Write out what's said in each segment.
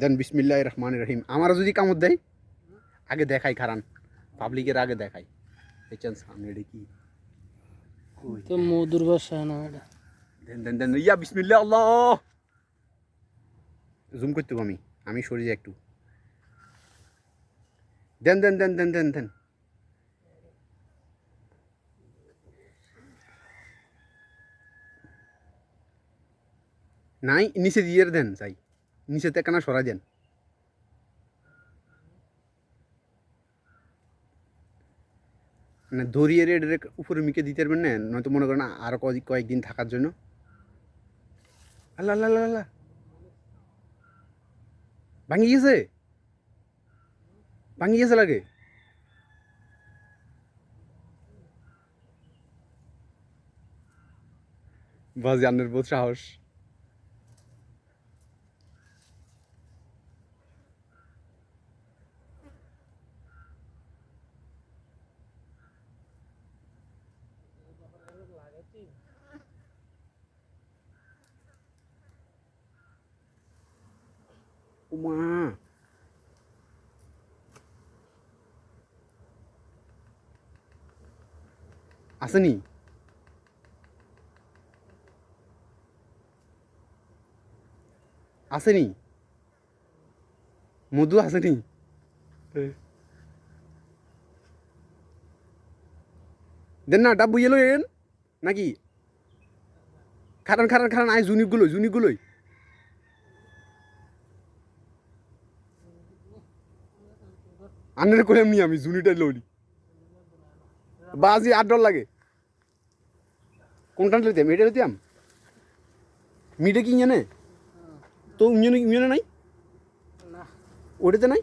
দেন বিসমিল্লাহ রহমান রহিম। আমারও যদি কামড় দেয় আগে দেখাই খারান। পাবলিকের আগে দেখাই। দেখছেন সামনে এটা কি? তো মধুর বাসা না এটা? দেন দেন দেন ইয়া বিসমিল্লাহ আল্লাহ জুম করতে আমি। আমি সরে যাই একটু। দেন দেন দেন দেন দেন দেন। নাই নিচে দিয়ে দেন চাই নিচে থেকে না সরা দেন। মানে ধরিয়ে রেড উপরে মিকে দিতে পারবেন না, নয়তো মনে করেন আরও কয়েক কয়েকদিন থাকার জন্য। আল্লাহ আল্লাহ আল্লাহ ভাঙি গেছে? ভাঙি গেছে লাগে? বাস জানের বহুত সাহস। উমা আসেনি আসেনি মধু আসেনি দেন না ডাব্বু এলো এন নাকি খারান খারান খারান আয় জুনিগুলো জুনিগুলোই আনের করে এমনি আমি জুনিটাই লড়ি বাজি আট ডল লাগে। কোনটা লইতাম এটা লইতাম মিটে কি জানে তো ইঞ্জনে ইঞ্জনে নাই? ওটাতে নাই?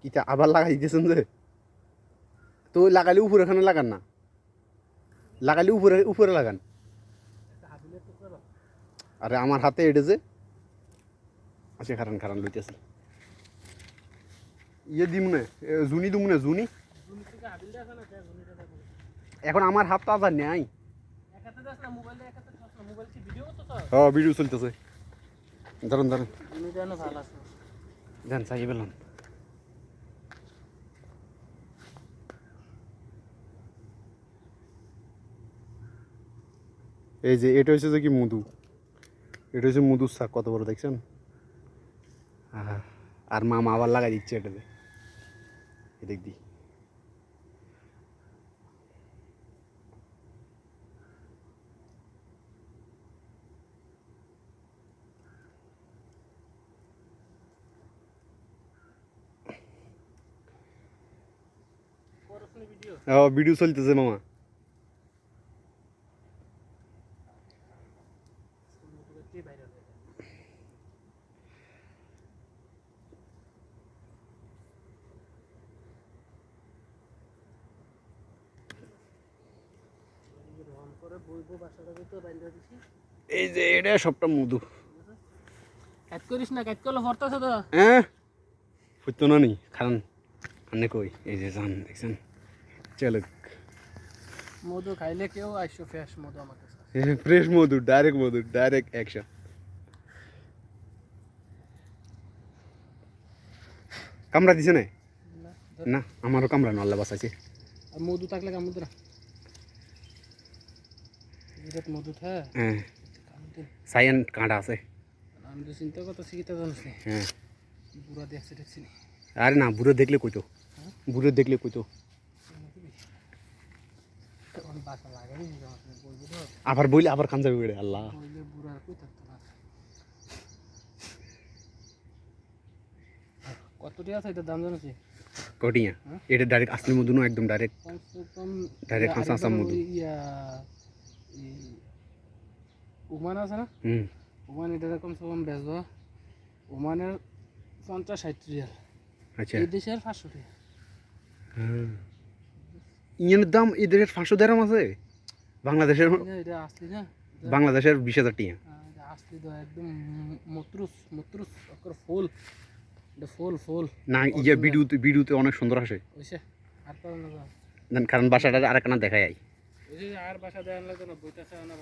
কিটা আবার লাগাই দিতেছেন যে? তো লাগালে উপরে এখানে লাগান না। লাগালে উপরে উপরে লাগান। আরে আমার হাতে এটা যে? আছে খারান খারান লইতেছি। ইয়ে দিম না জুনি দিম না জুনি। এখন আমার হাত তাজা নেই। হ্যাঁ ভিডিও চলতেছে। দাঁড়ান দাঁড়ান। দেন চাই পেলাম এই যে এটা হচ্ছে যে কি মধু? এটা হচ্ছে মধুর শাক, কত বড় দেখছেন? আর মামা আবার লাগাই দিচ্ছে এটাতে এদিক ভিডিও চলতেছে মামা। এই যে এটা সবটা মধু। কাজ করিস না কাজ করলে হরতাছে তো। হ্যাঁ? ফুটতো না নি খারান আনে কই? এই যে জান দেখছেন? চলো মধু খাইলে কেউ আইসো ফ্রেশ মধু আমার ফ্রেশ মধু ডাইরেক্ট মধু ডাইরেক্ট অ্যাকশন কামড়া দিছে না না, না আমারও কামড়া নল্লা বাসাইছে আর মধু থাকলে না। যেটা মধু হ্যাঁ। কামুদ কাঁটা আছে। আমি তো চিন্তা করতেছি কি তা জানিস হ্যাঁ। বুড়া দেখছে দেখছি আরে না বুড়ো দেখলে কইতো। বুড়ো দেখলে কইতো তখন বাসা লাগে নি আমার বলব তো আবার বইলে আবার খান যাবে আল্লাহ বললে বুড়া কই থাকতো না কত টাকা আছে এটার দাম কটিয়া। হ্যাঁ? এটা ডাইরেক্ট আসলি মধু না একদম ডাইরেক্ট মধু। ইয়া ওমান আছে না? হুম। ওমান এটা কমসে কম বেচবো। ওমানের পঞ্চাশ ষাট রিয়াল। আচ্ছা। এই দেশের পাঁচশো টাকা ইয়ের দাম এদের পাঁচশো দেড়াম আছে। বাংলাদেশের বাংলাদেশের বিশ হাজার টিয়া। হ্যাঁ, না ইয়ে ভিডিওতে ভিডিওতে অনেক সুন্দর আসে। কারণ বাসাটা আর একখানা বইতেছে না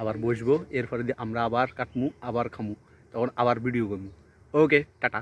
আবার বসবো এরপরে আমরা আবার কাটমু আবার খামু তখন আবার ভিডিও করব ওকে টাটা।